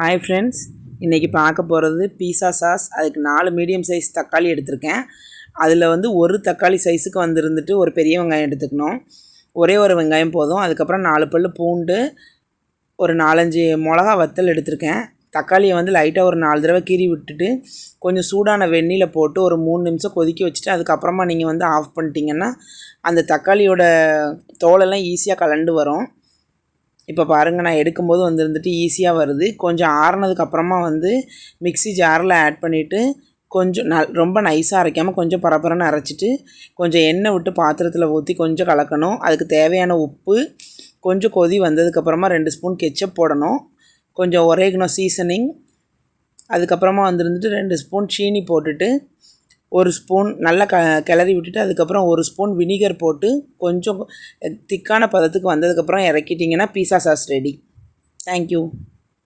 Hi friends இன்றைக்கி பார்க்க போகிறது பீஸா சாஸ் அதுக்கு நாலு மீடியம் சைஸ் தக்காளி எடுத்திருக்கேன். அதில் வந்து ஒரு தக்காளி சைஸுக்கு வந்துருந்துட்டு ஒரு பெரிய வெங்காயம் எடுத்துக்கணும். ஒரே ஒரு வெங்காயம் போதும். அதுக்கப்புறம் நாலு பல் பூண்டு ஒரு நாலஞ்சு மிளகா வத்தல் எடுத்திருக்கேன். தக்காளியை வந்து லைட்டாக ஒரு நாலு தடவை கீறி விட்டுட்டு கொஞ்சம் சூடான வெந்நியில் போட்டு ஒரு மூணு நிமிஷம் கொதிக்க வச்சுட்டு அதுக்கப்புறமா நீங்கள் வந்து ஆஃப் பண்ணிட்டீங்கன்னா அந்த தக்காளியோட தோலெல்லாம் ஈஸியாக கலண்டு வரும். இப்போ பாருங்கள் நான் எடுக்கும்போது வந்துருந்துட்டு ஈஸியாக வருது. கொஞ்சம் ஆறுனதுக்கப்புறமா வந்து மிக்ஸி ஜாரில் ஆட் பண்ணிவிட்டு கொஞ்சம் ந ரொம்ப நைஸாக அரைக்காமல் கொஞ்சம் பரபரன்னு அரைச்சிட்டு கொஞ்சம் எண்ணெய் விட்டு பாத்திரத்தில் ஊற்றி கொஞ்சம் கலக்கணும். அதுக்கு தேவையான உப்பு கொஞ்சம் கொதி வந்ததுக்கப்புறமா ரெண்டு ஸ்பூன் கெச்சப் போடணும். கொஞ்சம் ஒரேகணும் சீசனிங் அதுக்கப்புறமா வந்துருந்துட்டு ரெண்டு ஸ்பூன் சீனி போட்டுட்டு ஒரு ஸ்பூன் நல்லா க கிளறி விட்டுட்டு அதுக்கப்புறம் ஒரு ஸ்பூன் வினிகர் போட்டு கொஞ்சம் திக்கான பதத்துக்கு வந்ததுக்கப்புறம் இறக்கிட்டிங்கன்னா pizza sauce ready thank you